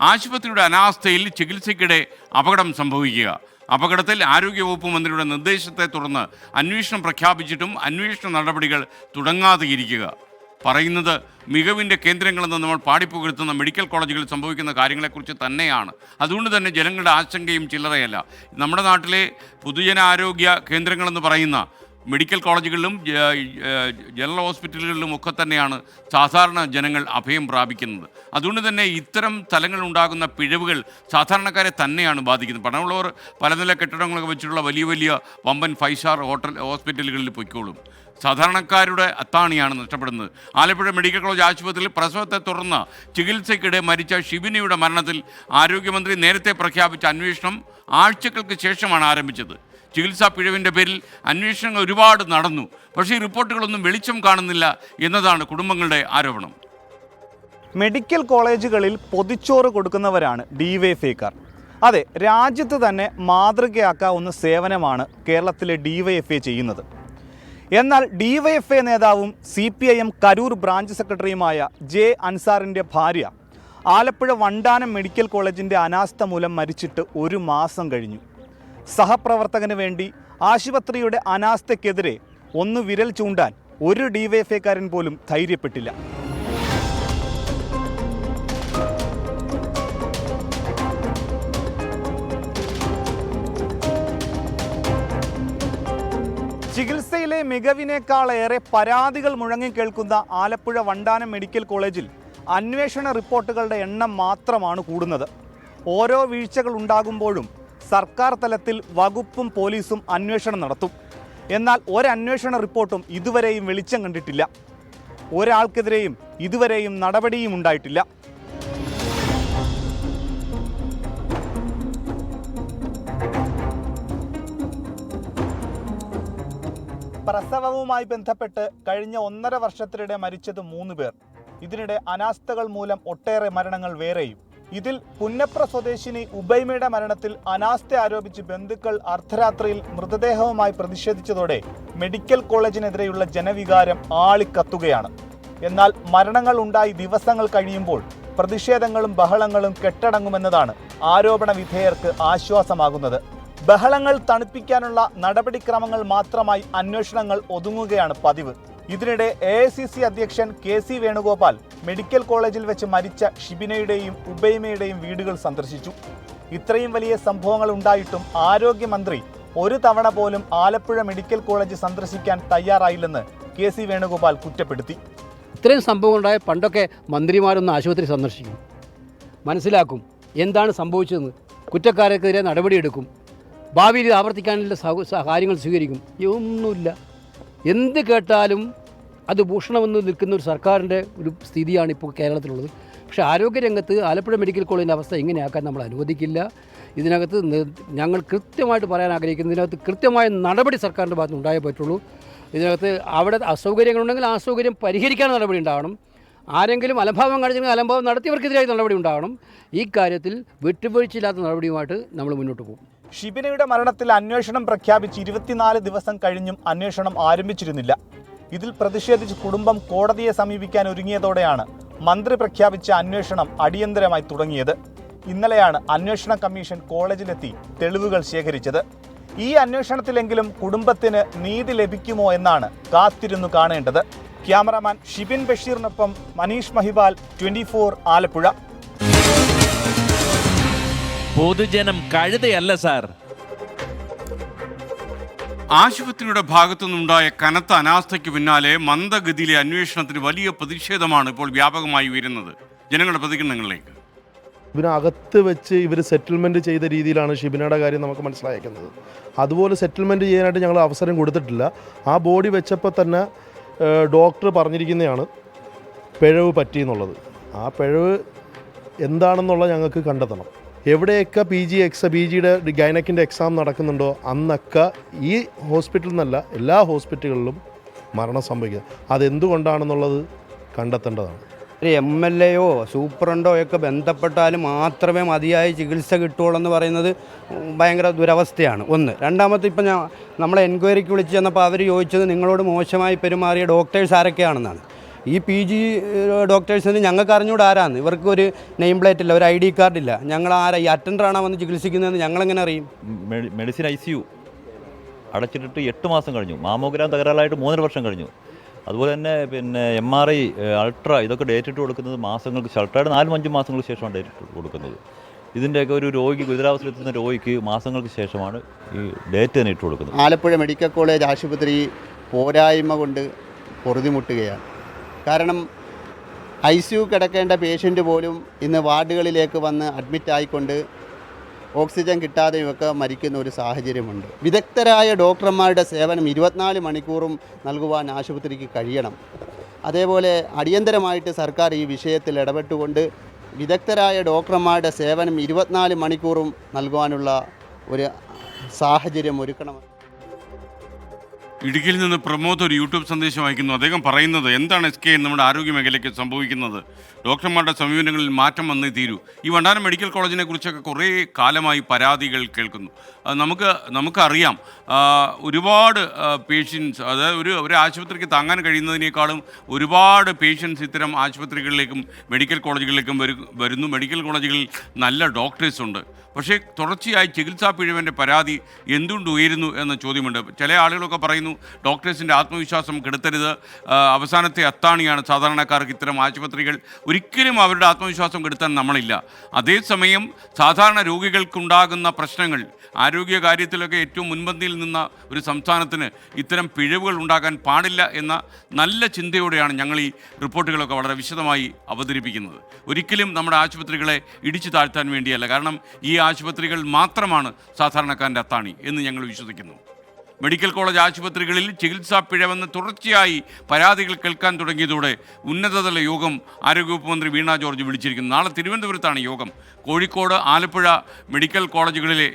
ആശുപത്രിയുടെ അനാസ്ഥയിൽ ചികിത്സയ്ക്കിടെ അപകടം സംഭവിക്കുക. അപകടത്തിൽ ആരോഗ്യവകുപ്പ് മന്ത്രിയുടെ നിർദ്ദേശത്തെ തുടർന്ന് അന്വേഷണം പ്രഖ്യാപിച്ചിട്ടും അന്വേഷണ നടപടികൾ തുടങ്ങാതെ ഇരിക്കുക പറയുന്നത് മികവിന്റെ കേന്ദ്രങ്ങളെന്ന് നമ്മൾ പാടിപ്പുകഴ്ത്തുന്ന മെഡിക്കൽ കോളേജുകളിൽ സംഭവിക്കുന്ന കാര്യങ്ങളെക്കുറിച്ച് തന്നെയാണ്. അതുകൊണ്ട് തന്നെ ജനങ്ങളുടെ ആശങ്കയും ചില്ലറയല്ല. നമ്മുടെ നാട്ടിലെ പൊതുജനാരോഗ്യ കേന്ദ്രങ്ങളെന്ന് പറയുന്ന മെഡിക്കൽ കോളേജുകളിലും ജനറൽ ഹോസ്പിറ്റലുകളിലും ഒക്കെ തന്നെയാണ് സാധാരണ ജനങ്ങൾ അഭയം പ്രാപിക്കുന്നത്. അതുകൊണ്ട് തന്നെ ഇത്തരം സ്ഥലങ്ങളിൽ ഉണ്ടാകുന്ന പിഴവുകൾ സാധാരണക്കാരെ തന്നെയാണ് ബാധിക്കുന്നത്. പണമുള്ളവർ പല നില കെട്ടിടങ്ങളൊക്കെ വെച്ചിട്ടുള്ള വലിയ വലിയ വമ്പൻ ഫൈവ് സ്റ്റാർ ഹോട്ടൽ ഹോസ്പിറ്റലുകളിൽ പൊയ്ക്കോളും. സാധാരണക്കാരുടെ അത്താണിയാണ് നഷ്ടപ്പെടുന്നത്. ആലപ്പുഴ മെഡിക്കൽ കോളേജ് ആശുപത്രിയിൽ പ്രസവത്തെ തുടർന്ന് ചികിത്സയ്ക്കിടെ മരിച്ച ഷിബിനിയുടെ മരണത്തിൽ ആരോഗ്യമന്ത്രി നേരത്തെ പ്രഖ്യാപിച്ച അന്വേഷണം ആഴ്ചകൾക്ക് ശേഷമാണ് ആരംഭിച്ചത്. ചികിത്സാ പിഴവിന്റെ പേരിൽ അന്വേഷണങ്ങൾ ഒരുപാട് നടന്നു. പക്ഷേ ഈ റിപ്പോർട്ടുകളൊന്നും വെളിച്ചം കാണുന്നില്ല എന്നതാണ് കുടുംബങ്ങളുടെ ആരോപണം. മെഡിക്കൽ കോളേജുകളിൽ പൊതിച്ചോറ് കൊടുക്കുന്നവരാണ് ഡിവൈഎഫ്ഐക്കാർ അതെ രാജ്യത്ത് തന്നെ മാതൃകയാക്കാവുന്ന സേവനമാണ് കേരളത്തിലെ ഡിവൈഎഫ്ഐ ചെയ്യുന്നത്. എന്നാൽ ഡിവൈഎഫ്ഐ നേതാവും C P I M Karur branch സെക്രട്ടറിയുമായ ജെ അൻസാറിന്റെ ഭാര്യ ആലപ്പുഴ വണ്ടാനം മെഡിക്കൽ കോളേജിന്റെ അനാസ്ഥ മൂലം മരിച്ചിട്ട് ഒരു മാസം കഴിഞ്ഞു. സഹപ്രവർത്തകന് വേണ്ടി ആശുപത്രിയുടെ അനാസ്ഥയ്ക്കെതിരെ ഒന്ന് വിരൽ ചൂണ്ടാൻ ഒരു ഡിവൈഎഫ്ഐക്കാരൻ പോലും ധൈര്യപ്പെട്ടില്ല. ചികിത്സയിലെ മികവിനേക്കാളേറെ പരാതികൾ മുഴങ്ങിക്കേൾക്കുന്ന ആലപ്പുഴ വണ്ടാനം മെഡിക്കൽ കോളേജിൽ അന്വേഷണ റിപ്പോർട്ടുകളുടെ എണ്ണം മാത്രമാണ് കൂടുന്നത്. ഓരോ വീഴ്ചകൾ ഉണ്ടാകുമ്പോഴും സർക്കാർ തലത്തിൽ വകുപ്പും പോലീസും അന്വേഷണം നടത്തും. എന്നാൽ ഒരന്വേഷണ റിപ്പോർട്ടും ഇതുവരെയും വെളിച്ചം കണ്ടിട്ടില്ല. ഒരാൾക്കെതിരെയും ഇതുവരെയും നടപടിയും ഉണ്ടായിട്ടില്ല. പ്രസവവുമായി ബന്ധപ്പെട്ട് കഴിഞ്ഞ ഒന്നര വർഷത്തിനിടെ മരിച്ചത് മൂന്ന് പേർ. ഇതിനിടെ അനാസ്ഥകൾ മൂലം ഒട്ടേറെ മരണങ്ങൾ വേറെയും. ഇതിൽ പുന്നപ്ര സ്വദേശിനി ഉബൈമയുടെ മരണത്തിൽ അനാസ്ഥ ആരോപിച്ച് ബന്ധുക്കൾ അർദ്ധരാത്രിയിൽ മൃതദേഹവുമായി പ്രതിഷേധിച്ചതോടെ മെഡിക്കൽ കോളേജിനെതിരെയുള്ള ജനവികാരം ആളിക്കത്തുകയാണ്. എന്നാൽ മരണങ്ങൾ ഉണ്ടായി ദിവസങ്ങൾ കഴിയുമ്പോൾ പ്രതിഷേധങ്ങളും ബഹളങ്ങളും കെട്ടടങ്ങുമെന്നതാണ് ആരോപണ വിധേയർക്ക് ആശ്വാസമാകുന്നത്. ബഹളങ്ങൾ തണുപ്പിക്കാനുള്ള നടപടിക്രമങ്ങൾ മാത്രമായി അന്വേഷണങ്ങൾ ഒതുങ്ങുകയാണ് പതിവ്. ഇതിനിടെ എ ഐ സി സി അധ്യക്ഷൻ കെ സി വേണുഗോപാൽ മെഡിക്കൽ കോളേജിൽ വെച്ച് മരിച്ച ഷിബിനയുടെയും ഉബൈമയുടെയും വീടുകൾ സന്ദർശിച്ചു. ഇത്രയും വലിയ സംഭവങ്ങൾ ഉണ്ടായിട്ടും ആരോഗ്യമന്ത്രി ഒരു തവണ പോലും ആലപ്പുഴ മെഡിക്കൽ കോളേജ് സന്ദർശിക്കാൻ തയ്യാറായില്ലെന്ന് കെ സി വേണുഗോപാൽ കുറ്റപ്പെടുത്തി. ഇത്രയും സംഭവം ഉണ്ടായ പണ്ടൊക്കെ മന്ത്രിമാരൊന്ന് ആശുപത്രി സന്ദർശിക്കും. മനസ്സിലാക്കും എന്താണ് സംഭവിച്ചതെന്ന്. കുറ്റക്കാർക്കെതിരെ നടപടിയെടുക്കും. ഭാവിയിൽ ആവർത്തിക്കാനുള്ള കാര്യങ്ങൾ സ്വീകരിക്കും. ഒന്നുമില്ല എന്ത് കേട്ടാലും അത് ഭൂഷണമെന്ന് നിൽക്കുന്ന ഒരു സർക്കാരിന്റെ ഒരു സ്ഥിതിയാണ് ഇപ്പോൾ കേരളത്തിലുള്ളത്. പക്ഷേ ആരോഗ്യരംഗത്ത് ആലപ്പുഴ മെഡിക്കൽ കോളേജിന്റെ അവസ്ഥ ഇങ്ങനെയാക്കാൻ നമ്മൾ അനുവദിക്കില്ല. ഇതിനകത്ത് ഞങ്ങൾ കൃത്യമായിട്ട് പറയാൻ ആഗ്രഹിക്കുന്നു ഇതിനകത്ത് കൃത്യമായ നടപടി സർക്കാരിന്റെ ഭാഗത്ത് ഉണ്ടായേ പറ്റുള്ളൂ. ഇതിനകത്ത് അവിടെ അസൗകര്യങ്ങളുണ്ടെങ്കിൽ ആ അസൗകര്യം പരിഹരിക്കാൻ നടപടി ഉണ്ടാവണം. ആരെങ്കിലും അലംഭാവം കാണിച്ചെങ്കിൽ അലംഭാവം നടത്തിയവർക്കെതിരായി നടപടി ഉണ്ടാവണം. ഈ കാര്യത്തിൽ വിട്ടുവീഴ്ചയില്ലാത്ത നടപടിയുമായിട്ട് നമ്മൾ മുന്നോട്ട് പോകും. ഷിബിനയുടെ മരണത്തിൽ അന്വേഷണം പ്രഖ്യാപിച്ച് ഇരുപത്തിനാല് ദിവസം കഴിഞ്ഞും അന്വേഷണം ആരംഭിച്ചിരുന്നില്ല. ഇതിൽ പ്രതിഷേധിച്ച് കുടുംബം കോടതിയെ സമീപിക്കാൻ ഒരുങ്ങിയതോടെയാണ് മന്ത്രി പ്രഖ്യാപിച്ച അന്വേഷണം അടിയന്തരമായി തുടങ്ങിയത്. ഇന്നലെയാണ് അന്വേഷണ കമ്മീഷൻ കോളേജിലെത്തി തെളിവുകൾ ശേഖരിച്ചത്. ഈ അന്വേഷണത്തിലെങ്കിലും കുടുംബത്തിന് നീതി ലഭിക്കുമോ എന്നാണ് കാത്തിരുന്നു കാണേണ്ടത്. ക്യാമറാമാൻ ഷിബിൻ ബഷീറിനൊപ്പം മനീഷ് മഹിബാൽ ട്വന്റി ആലപ്പുഴ. പൊതുജനം കഴുതയല്ല സാർ. ആശുപത്രിയുടെ ഭാഗത്തുനിന്നുണ്ടായ കനത്ത അനാസ്ഥയ്ക്ക് പിന്നാലെ മന്ദഗതിയിലെ അന്വേഷണത്തിന് വലിയ പ്രതിഷേധമാണ് ഇപ്പോൾ വ്യാപകമായി ഉയരുന്നത്. ജനങ്ങളുടെ പ്രതികരണങ്ങളിലേക്ക്. ഇവനകത്ത് വെച്ച് ഇവർ സെറ്റിൽമെന്റ് ചെയ്ത രീതിയിലാണ് ഷിബിനയുടെ കാര്യം നമുക്ക് മനസ്സിലാക്കുന്നത് അതുപോലെ സെറ്റിൽമെന്റ് ചെയ്യാനായിട്ട് ഞങ്ങൾ അവസരം കൊടുത്തിട്ടില്ല. ആ ബോഡി വെച്ചപ്പോൾ തന്നെ ഡോക്ടർ പറഞ്ഞിരിക്കുന്നതാണ് പിഴവ് പറ്റിയെന്നുള്ളത്. ആ പിഴവ് എന്താണെന്നുള്ളത് ഞങ്ങൾക്ക് കണ്ടെത്തണം. എവിടെയൊക്കെ പി ജി എക്സ് പി ജിയുടെ ഗൈനക്കിന്റെ എക്സാം നടക്കുന്നുണ്ടോ അന്നൊക്കെ ഈ ഹോസ്പിറ്റലിൽ നിന്നല്ല എല്ലാ ഹോസ്പിറ്റലുകളിലും മരണം സംഭവിക്കുക. അതെന്തുകൊണ്ടാണെന്നുള്ളത് കണ്ടെത്തേണ്ടതാണ്. എം എൽ എയോ സൂപ്രണ്ടോ ഒക്കെ ബന്ധപ്പെട്ടാൽ മാത്രമേ മതിയായ ചികിത്സ കിട്ടുകയുള്ളൂ എന്ന് പറയുന്നത് ഭയങ്കര ദുരവസ്ഥയാണ്. ഒന്ന്. രണ്ടാമത്തെ ഇപ്പം ഞാൻ നമ്മളെ എൻക്വയറിക്ക് വിളിച്ച് ചെന്നപ്പോൾ അവർ ചോദിച്ചത് നിങ്ങളോട് മോശമായി പെരുമാറിയ ഡോക്ടേഴ്സ് ആരൊക്കെയാണെന്നാണ്. ഈ പി ജി ഡോക്ടേഴ്സിന് ഞങ്ങൾക്ക് അറിഞ്ഞൂടെ ആരാന്ന്. ഇവർക്ക് ഒരു നെയിം പ്ലേറ്റ് ഇല്ല ഒരു ഐ ഡി കാർഡ് ഇല്ല. ഞങ്ങൾ ആരാ? ഈ അറ്റൻഡറാണോ വന്ന് ചികിത്സിക്കുന്നതെന്ന് ഞങ്ങളെങ്ങനെ അറിയും? മെഡിസിൻ ഐ സി യു അടച്ചിട്ടിട്ട് എട്ട് മാസം കഴിഞ്ഞു. മാമോഗ്രാം തകരാറായിട്ട് മൂന്നര വർഷം കഴിഞ്ഞു. അതുപോലെ തന്നെ പിന്നെ എം ആർ ഐ അൾട്ര ഇതൊക്കെ ഡേറ്റ് ഇട്ട് കൊടുക്കുന്നത് മാസങ്ങൾക്ക് അൾട്രയുടെ നാലും അഞ്ചും മാസങ്ങൾക്ക് ശേഷമാണ് ഡേറ്റ് ഇട്ട് കൊടുക്കുന്നത്. ഇതിന്റെയൊക്കെ ഒരു രോഗി ഗുരുതരാവസ്ഥയിലെത്തുന്ന രോഗിക്ക് മാസങ്ങൾക്ക് ശേഷമാണ് ഈ ഡേറ്റ് തന്നെ ഇട്ട് കൊടുക്കുന്നത്. ആലപ്പുഴ മെഡിക്കൽ കോളേജ് ആശുപത്രി പോരായ്മ കൊണ്ട് പൊറുതിമുട്ടുകയാണ്. കാരണം ഐ സി യു കിടക്കേണ്ട പേഷ്യന്റ് പോലും ഇന്ന് വാർഡുകളിലേക്ക് വന്ന് അഡ്മിറ്റ് ആയിക്കൊണ്ട് ഓക്സിജൻ കിട്ടാതെയുമൊക്കെ മരിക്കുന്ന ഒരു സാഹചര്യമുണ്ട്. വിദഗ്ധരായ ഡോക്ടർമാരുടെ സേവനം ഇരുപത്തിനാല് മണിക്കൂറും നൽകുവാൻ ആശുപത്രിക്ക് കഴിയണം. അതേപോലെ അടിയന്തരമായിട്ട് സർക്കാർ ഈ വിഷയത്തിൽ ഇടപെട്ടുകൊണ്ട് വിദഗ്ധരായ ഡോക്ടർമാരുടെ സേവനം ഇരുപത്തിനാല് മണിക്കൂറും നൽകുവാനുള്ള ഒരു സാഹചര്യം ഒരുക്കണം ഇടുക്കിയിൽ നിന്ന് പ്രമോദ് ഒരു യൂട്യൂബ് സന്ദേശം അയക്കുന്നു. അദ്ദേഹം പറയുന്നത് എന്താണ് എസ് കെ നമ്മുടെ ആരോഗ്യ മേഖലയ്ക്ക് സംഭവിക്കുന്നത്? ഡോക്ടർമാരുടെ സമീപനങ്ങളിൽ മാറ്റം വന്നേ തീരൂ. ഈ വണ്ടാനം മെഡിക്കൽ കോളേജിനെ കുറിച്ചൊക്കെ കുറേ കാലമായി പരാതികൾ കേൾക്കുന്നു. നമുക്ക് നമുക്കറിയാം. ഒരുപാട് പേഷ്യൻസ് അതായത് ഒരു ഒരു ആശുപത്രിക്ക് താങ്ങാൻ കഴിയുന്നതിനേക്കാളും ഒരുപാട് പേഷ്യൻസ് ഇത്തരം ആശുപത്രികളിലേക്കും മെഡിക്കൽ കോളേജുകളിലേക്കും വരു വരുന്നു. മെഡിക്കൽ കോളേജുകളിൽ നല്ല ഡോക്ടേഴ്സ് ഉണ്ട്. പക്ഷേ തുടർച്ചയായി ചികിത്സാ പിഴവിന്റെ പരാതി എന്തുകൊണ്ട് ഉയരുന്നു എന്ന ചോദ്യമുണ്ട്. ചില ആളുകളൊക്കെ പറയുന്നു ഡോക്ടേഴ്സിന്റെ ആത്മവിശ്വാസം കെടുത്തരുത്. അവസാനത്തെ അത്താണിയാണ് സാധാരണക്കാർക്ക് ഇത്തരം ആശുപത്രികൾ ഒരിക്കലും അവരുടെ ആത്മവിശ്വാസം കെടുത്താൻ നമ്മളില്ല. അതേസമയം സാധാരണ രോഗികൾക്കുണ്ടാകുന്ന പ്രശ്നങ്ങൾ ആരോഗ്യ കാര്യത്തിലൊക്കെ ഏറ്റവും മുൻപന്തിയിൽ നിന്ന ഒരു സംസ്ഥാനത്തിന് ഇത്തരം പിഴവുകൾ ഉണ്ടാകാൻ പാടില്ല എന്ന നല്ല ചിന്തയോടെയാണ് ഞങ്ങൾ ഈ റിപ്പോർട്ടുകളൊക്കെ വളരെ വിശദമായി അവതരിപ്പിക്കുന്നത്. ഒരിക്കലും നമ്മുടെ ആശുപത്രികളെ ഇടിച്ചു താഴ്ത്താൻ വേണ്ടിയല്ല. കാരണം ഈ ആശുപത്രികൾ മാത്രമാണ് സാധാരണക്കാരന്റെ അത്താണി എന്ന് ഞങ്ങൾ വിശ്വസിക്കുന്നു. മെഡിക്കൽ കോളേജ് ആശുപത്രികളിൽ ചികിത്സാ പിഴവെന്ന് തുടർച്ചയായി പരാതികൾ കേൾക്കാൻ തുടങ്ങിയതോടെ ഉന്നതതല യോഗം ആരോഗ്യവകുപ്പ് മന്ത്രി വീണ ജോർജ് വിളിച്ചിരിക്കുന്നു. നാളെ തിരുവനന്തപുരത്താണ് യോഗം. കോഴിക്കോട് ആലപ്പുഴ മെഡിക്കൽ കോളേജുകളിലെ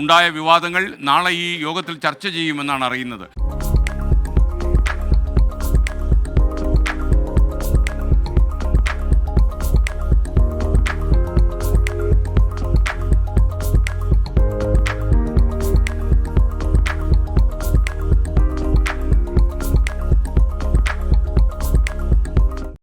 ഉണ്ടായ വിവാദങ്ങൾ നാളെ ഈ യോഗത്തിൽ ചർച്ച ചെയ്യുമെന്നാണ് അറിയുന്നത്.